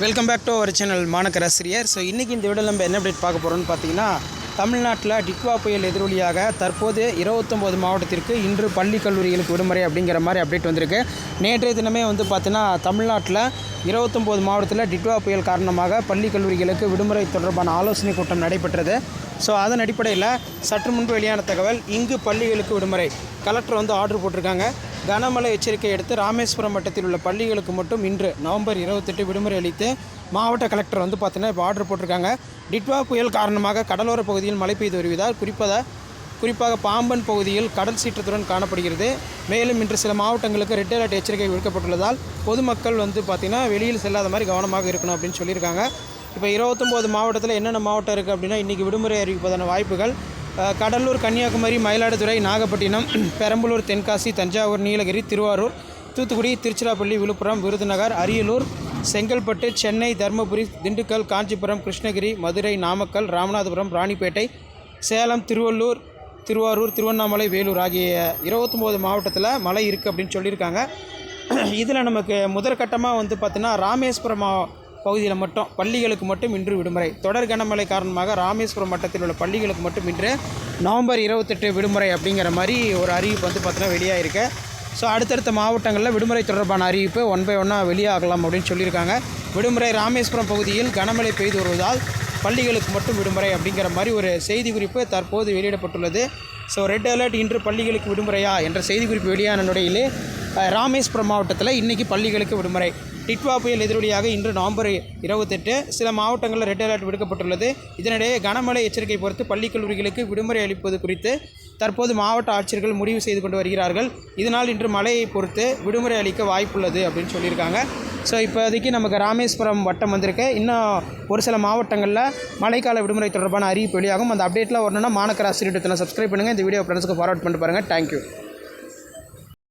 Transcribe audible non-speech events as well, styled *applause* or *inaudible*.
Welcome back to our channel மாணக்கர் ஆசிரியர் so இன்றைக்கி இந்த வீடியோவில் நம்ம என்ன அப்டேட் பார்க்க போகிறோம்னு பார்த்தீங்கன்னா தமிழ்நாட்டில் டிட்வா புயல் எதிரொலியாக தற்போது இருபத்தொம்போது மாவட்டத்திற்கு இன்று பள்ளி கல்லூரிகளுக்கு விடுமுறை அப்படிங்கிற மாதிரி அப்டேட் வந்திருக்கு. நேற்றைய தினமே வந்து பார்த்தீங்கன்னா தமிழ்நாட்டில் இருபத்தொம்போது மாவட்டத்தில் டிட்வா புயல் காரணமாக பள்ளி கல்லூரிகளுக்கு விடுமுறை தொடர்பான ஆலோசனை கூட்டம் நடைபெற்றது. ஸோ அதன் அடிப்படையில் சற்று முன்பு வெளியான தகவல் இங்கு பள்ளிகளுக்கு விடுமுறை. கலெக்டர் வந்து ஆர்டர் போட்டிருக்காங்க. கனமழை எச்சரிக்கை எடுத்து ராமேஸ்வரம் வட்டத்தில் உள்ள பள்ளிகளுக்கு மட்டும் இன்று நவம்பர் இருபத்தெட்டு விடுமுறை அளித்து மாவட்ட கலெக்டர் வந்து பார்த்தீங்கன்னா இப்போ ஆர்டர் போட்டிருக்காங்க. டிட்வா புயல் காரணமாக கடலோர பகுதியில் மழை பெய்து வருவதால் குறிப்பாக குறிப்பாக பாம்பன் பகுதியில் கடல் சீற்றத்துடன் காணப்படுகிறது. மேலும் இன்று சில மாவட்டங்களுக்கு ரெட் அலர்ட் எச்சரிக்கை விடுக்கப்பட்டுள்ளதால் பொதுமக்கள் வந்து பார்த்திங்கன்னா வெளியில் செல்லாத மாதிரி கவனமாக இருக்கணும் அப்படின்னு சொல்லியிருக்காங்க. இப்போ இருபத்தொம்போது மாவட்டத்தில் என்னென்ன மாவட்டம் இருக்குது அப்படின்னா இன்றைக்கி விடுமுறை அறிவிப்பதான வாய்ப்புகள். கடலூர் கன்னியாகுமரி மயிலாடுதுறை நாகப்பட்டினம் பெரம்பலூர் தென்காசி தஞ்சாவூர் நீலகிரி திருவாரூர் தூத்துக்குடி திருச்சிராப்பள்ளி விழுப்புரம் விருதுநகர் அரியலூர் செங்கல்பட்டு சென்னை தருமபுரி திண்டுக்கல் காஞ்சிபுரம் கிருஷ்ணகிரி மதுரை நாமக்கல் ராமநாதபுரம் ராணிப்பேட்டை சேலம் திருவள்ளூர் திருவாரூர் திருவண்ணாமலை வேலூர் ஆகிய இருபத்தொம்போது மாவட்டத்தில் மழை இருக்குது அப்படின்னு சொல்லியிருக்காங்க. *clears throat* இதில் நமக்கு முதற்கட்டமாக வந்து பார்த்திங்கன்னா ராமேஸ்வரம் மா- பகுதியில் மட்டும் பள்ளிகளுக்கு மட்டும் இன்று விடுமுறை. தொடர் கனமழை காரணமாக ராமேஸ்வரம் மட்டத்தில் உள்ள பள்ளிகளுக்கு மட்டும் இன்று நவம்பர் இருபத்தெட்டு விடுமுறை அப்படிங்கிற மாதிரி ஒரு அறிவிப்பு வந்து பார்த்தீங்கன்னா வெளியாகிருக்கு ஸோ அடுத்தடுத்த மாவட்டங்களில் விடுமுறை தொடர்பான அறிவிப்பு ஒன் பை ஒன்னாக வெளியாகலாம் அப்படின்னு சொல்லியிருக்காங்க. விடுமுறை ராமேஸ்வரம் பகுதியில் கனமழை பெய்து வருவதால் பள்ளிகளுக்கு மட்டும் விடுமுறை அப்படிங்கிற மாதிரி ஒரு செய்தி குறிப்பு தற்போது வெளியிடப்பட்டுள்ளது. ஸோ ரெட் அலர்ட் இன்று பள்ளிகளுக்கு விடுமுறையா என்ற செய்தி குறிப்பு வெளியான நிலையிலே ராமேஸ்வரம் மாவட்டத்தில் இன்றைக்கி பள்ளிகளுக்கு விடுமுறை. டிட்வா புயல் எதிரொலியாக இன்று நவம்பர் இருபத்தெட்டு சில மாவட்டங்களில் ரெட் அலர்ட் விடுக்கப்பட்டுள்ளது. இதனிடையே கனமழை எச்சரிக்கை பொறுத்து பள்ளி கல்லூரிகளுக்கு விடுமுறை அளிப்பது குறித்து தற்போது மாவட்ட ஆட்சியர்கள் முடிவு செய்து கொண்டு வருகிறார்கள். இதனால் இன்று மழையை பொறுத்து விடுமுறை அளிக்க வாய்ப்புள்ளது அப்படின்னு சொல்லியிருக்காங்க. ஸோ இப்போதைக்கு நமக்கு ராமேஸ்வரம் வட்டம் வந்திருக்கு. இன்னும் ஒரு சில மாவட்டங்களில் மழைக்கால விடுமுறை தொடர்பான அறிவிப்பு வெளியாகும். அந்த அப்டேட்லாம் வரணும்னா மாநகராசிரியர் சப்ஸ்கிரைப் பண்ணுங்கள் இந்த வீடியோ ஃப்ரெண்ட்ஸுக்கு ஃபார்வர்ட் பண்ணிட்டு பாருங்கள் தேங்க்யூ